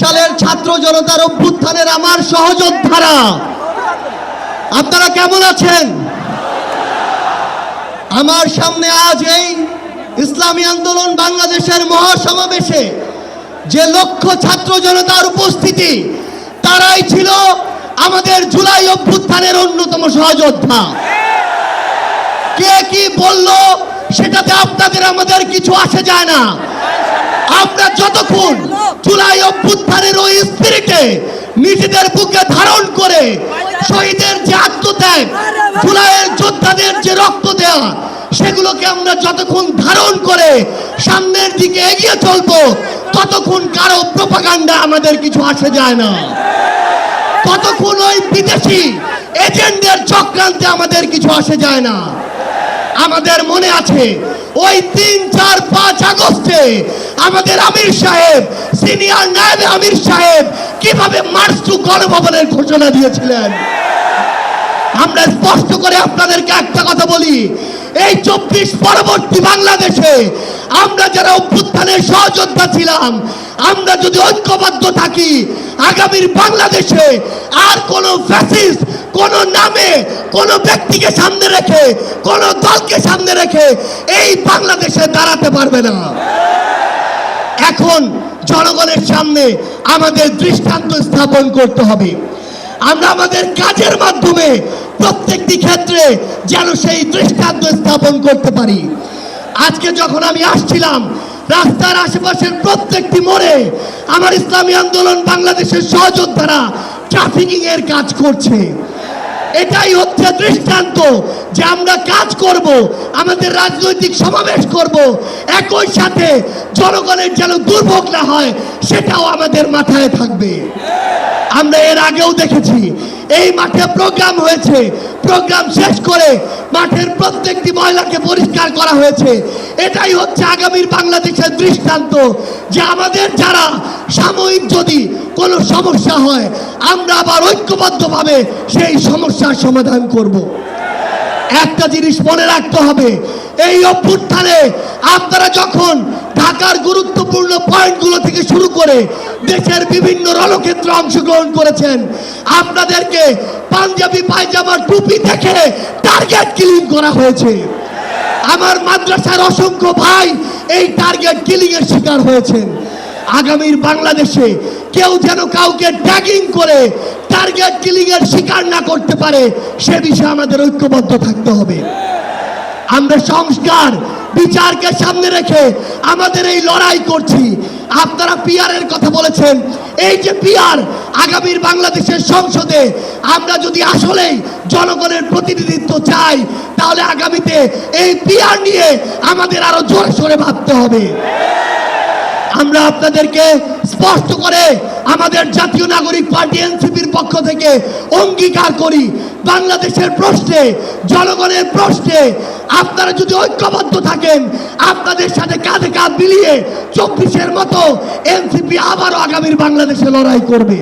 সালের ছাত্র জনতার অভ্যুত্থানের আমার সহযোদ্ধারা। আপনারা কেমন আছেন? আমার সামনে আজ এই ইসলামী আন্দোলন বাংলাদেশের মহাসমাবেশে যে লক্ষ ছাত্র জনতার উপস্থিতি, তারাই ছিল আমাদের জুলাই অভ্যুত্থানের অন্যতম সহযোদ্ধা। কে কি বলল, সেটাতে আপনাদের, আমাদের কিছু আসে যায় না। আমরা যতক্ষণ জুলাই অভ্যুত্থানের ওই স্পিরিটে নিজেদের বুকে ধারণ করে শহীদের যে আত্মত্যাগ জুলাইয়ের যোদ্ধাদের যে রক্ত দেওয়া সেগুলোকে আমরা যতক্ষণ ধারণ করে সামনের দিকে এগিয়ে চলবো, ততক্ষণ কারও প্রপাগান্ডা আমাদের কিছু আসে যায় না। ততক্ষণ ওই বিদেশি এজেন্টদের চক্রান্তে আমাদের কিছু আসে যায় না। আমাদের মনে আছে ওই তিন, চার, পাঁচ আগস্টে আমাদের আমির সাহেব, সিনিয়র নায়েব আমির সাহেব কীভাবে মার্চ টু গণভবনের ঘোষণা দিয়েছিলেন? আমরা স্পষ্ট করে আপনাদেরকে একটা কথা বলি, এই চব্বিশ পরবর্তী বাংলাদেশে আমরা যারা অভ্যুত্থানের সহযোদ্ধা ছিলাম আমরা যদি ঐক্যবদ্ধ থাকি, আগামীর বাংলাদেশে আর কোন ফ্যাসিস্ট কোন নামে, কোন ব্যক্তিকে সামনে রেখে, কোন দলকে সামনে রেখে এই বাংলাদেশে দাঁড়াতে পারবে না। এখন জনগণের সামনে আমাদের দৃষ্টান্ত স্থাপন করতে হবে। আমরা আমাদের কাজের মাধ্যমে প্রত্যেকটি ক্ষেত্রে যেন সেই দৃষ্টান্ত স্থাপন করতে পারি। আজকে যখন আমি আসছিলাম রাস্তার আশেপাশের প্রত্যেকটি মোড়ে আমার ইসলামী আন্দোলন বাংলাদেশের সহযোদ্ধারা ট্রাফিকিং এর কাজ করছে। এটাই হচ্ছে দৃষ্টান্ত যে আমরা কাজ করব, আমাদের রাজনৈতিক সমাবেশ করব, একই সাথে জনগণের যেন দুর্ভোগ না হয়, সেটাও আমাদের মাথায় থাকবে। আমরা এর আগেও দেখেছি, এই মাঠে প্রোগ্রাম হয়েছে প্রোগ্রাম শেষ করে মাঠের প্রত্যেকটি ময়লাকে পরিষ্কার করা হয়েছে। এটাই হচ্ছে আগামীর বাংলাদেশের দৃষ্টান্ত যে আমাদের যারা সাময়িক যদি কোনো সমস্যা হয়, আমরা আবার ঐক্যবদ্ধভাবে সেই সমস্যার সমাধান করব। একটা জিনিস মনে রাখতে হবে, এই অভ্যুত্থানে আপনারা যখন ঢাকার গুরুত্বপূর্ণ পয়েন্টগুলো থেকে শুরু করে দেশের বিভিন্ন রণক্ষেত্রে অংশগ্রহণ করেছেন। আপনাদেরকে পাঞ্জাবি পায়জামা টুপি দেখে টার্গেট কিলিং করা হয়েছে। আমার মাদ্রাসার অসংখ্য ভাই এই টার্গেট কিলিং এর শিকার হয়েছেন। আগামীর বাংলাদেশে কেউ যেন কাউকে ট্যাগিং করে টার্গেট কিলিং এর শিকার না করতে পারে, সে বিষয়ে আমাদের ঐক্যবদ্ধ থাকতে হবে। আমরা সংস্কার বিচারকে সামনে রেখে আমাদের এই লড়াই করছি। আপনারা পিয়ারের কথা বলেছেন। এই যে পিয়ার আগামীর বাংলাদেশের সংসদে আমরা যদি আসলেই জনগণের প্রতিনিধিত্ব চাই, তাহলে আগামীতে এই পিয়ার নিয়ে আমাদের আরও জোরে সরে ভাবতে হবে। আমরা আপনাদেরকে স্পষ্ট করে আমাদের জাতীয় নাগরিক পার্টি এনসিপির পক্ষ থেকে অঙ্গীকার করি। বাংলাদেশের প্রশ্নে, জনগণের প্রশ্নে আপনারা যদি ঐক্যবদ্ধ থাকেন, আপনাদের সাথে কাঁধে কাঁধ মিলিয়ে চব্বিশের মতো এনসিপি আবারও আগামীর বাংলাদেশে লড়াই করবে।